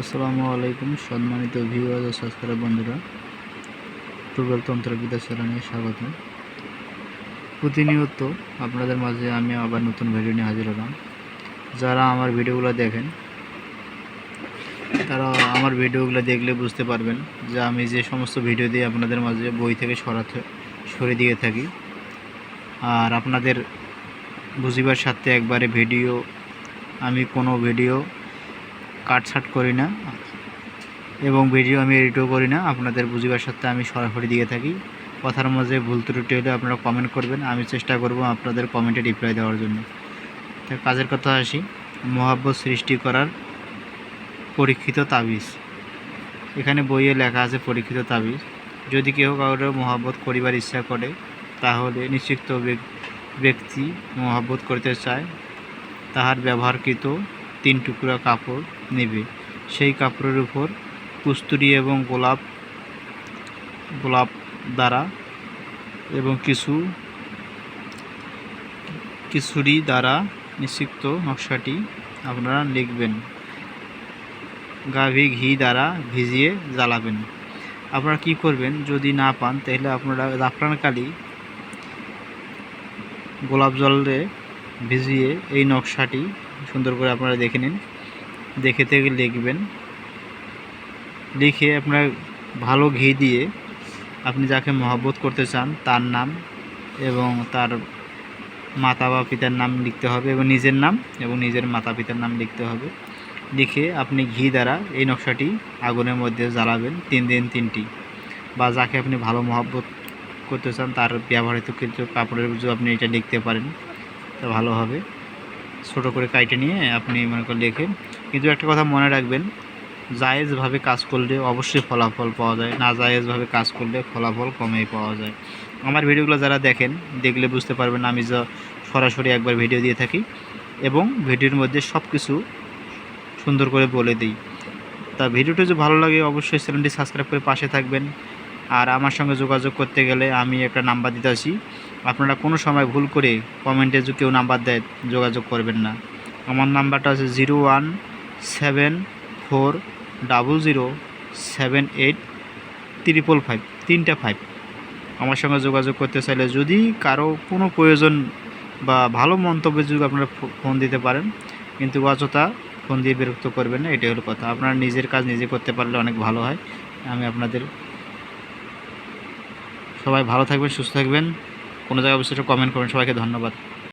আসসালামু আলাইকুম, সম্মানিত ভিউয়ার ও সাবস্ক্রাইব বন্ধুরা। টুবেল তন্ত্রবিদ্যা চ্যানেলে স্বাগত প্রতিনিয়ত আপনাদের মাঝে আমি আবার নতুন ভিডিও নিয়ে হাজির হলাম। যারা আমার ভিডিওগুলো দেখেন, তারা আমার ভিডিওগুলো দেখলে বুঝতে পারবেন যে আমি যে সমস্ত ভিডিও দিয়ে আপনাদের মাঝে বই থেকে সরাতে সরে দিয়ে থাকি। আর আপনাদের বুঝিবার সাথে একবারে ভিডিও আমি কোনো ভিডিও কাটছাট করি না এবং ভিডিও আমি এডিটও করি না। আপনাদের বুঝিবার সাথে আমি সরাসরি দিয়ে থাকি। কথার মাঝে ভুল ত্রুটি হলে আপনারা কমেন্ট করবেন। আমি চেষ্টা করব আপনাদের কমেন্টে রিপ্লাই দেওয়ার জন্য। তো কাজের কথা আসি। মহাব্বত সৃষ্টি করার পরীক্ষিত তাবিজ। এখানে বইয়ে লেখা আছে পরীক্ষিত তাবিজ। যদি কেউ কারোর মহাব্বত করিবার ইচ্ছা করে, তাহলে নিশ্চিত ব্যক্তি মহাব্বত করতে চায়। তাহার ব্যবহারকৃত তিন টুকরা কাপড় নেবে। সেই কাপড়ের উপর কুস্তুরি এবং গোলাপ গোলাপ দ্বারা এবং কিছু কিছুরি দ্বারা নিষিক্ত নকশাটি আপনারা লিখবেন। গাভী ঘি দ্বারা ভিজিয়ে জ্বালাবেন। আপনারা কি করবেন? যদি না পান, তাহলে আপনারা জাফরান কালি গোলাপ জলে ভিজিয়ে এই নকশাটি সুন্দর করে আপনারা দেখে নিন। দেখে থেকে লিখবেন। লিখে আপনার ভালো ঘি দিয়ে আপনি যাকে মহব্বত করতে চান, তার নাম এবং তার মাতা বা পিতার নাম লিখতে হবে এবং নিজের নাম এবং নিজের মাতা পিতার নাম লিখতে হবে। লিখে আপনি ঘি দ্বারা এই নকশাটি আগুনের মধ্যে জ্বালাবেন তিন দিন তিনটি বা যাকে আপনি ভালো মহব্বত করতে চান, তার ব্যবহৃত কিছু কাপড়ের আপনি এটা লিখতে পারেন। তা ভালো হবে। ছোটো করে কাইটে নিয়ে আপনি মনে করেন লেখেন কিন্তু একটা কথা মনে রাখবেন, জায়েজভাবে কাজ করলে অবশ্যই ফলাফল পাওয়া যায়, না জায়েজভাবে কাজ করলে ফলাফল কমেই পাওয়া যায়। আমার ভিডিওগুলো যারা দেখেন, দেখলে বুঝতে পারবেন আমি যা, সরাসরি একবার ভিডিও দিয়ে থাকি এবং ভিডিওর মধ্যে সব কিছু সুন্দর করে বলে দিই। তা ভিডিওটা যদি ভালো লাগে অবশ্যই চ্যানেলটি সাবস্ক্রাইব করে পাশে থাকবেন। আর আমার সঙ্গে যোগাযোগ করতে গেলে আমি একটা নাম্বার দিতে আসি। আপনারা কোনো সময় ভুল করে কমেন্টে যদি কেউ নাম্বার দেয়, যোগাযোগ করবেন না। আমার নাম্বারটা আছে zero one seven four double zero seven eight triple five, তিনটা ফাইভ। আমার সঙ্গে যোগাযোগ করতে চাইলে যদি কারও কোনো প্রয়োজন বা ভালো মন্তব্যের যদি আপনারা ফোন দিতে পারেন, কিন্তু অযথা ফোন দিয়ে বিরক্ত করবেন না, এটাই হলো কথা। আপনারা নিজের কাজ নিজে করতে পারলে অনেক ভালো হয়। আমি আপনাদের সবাই ভালো থাকবেন, সুস্থ থাকবেন। কোনো জায়গায় অবশ্যই কমেন্ট করবেন। সবাইকে ধন্যবাদ।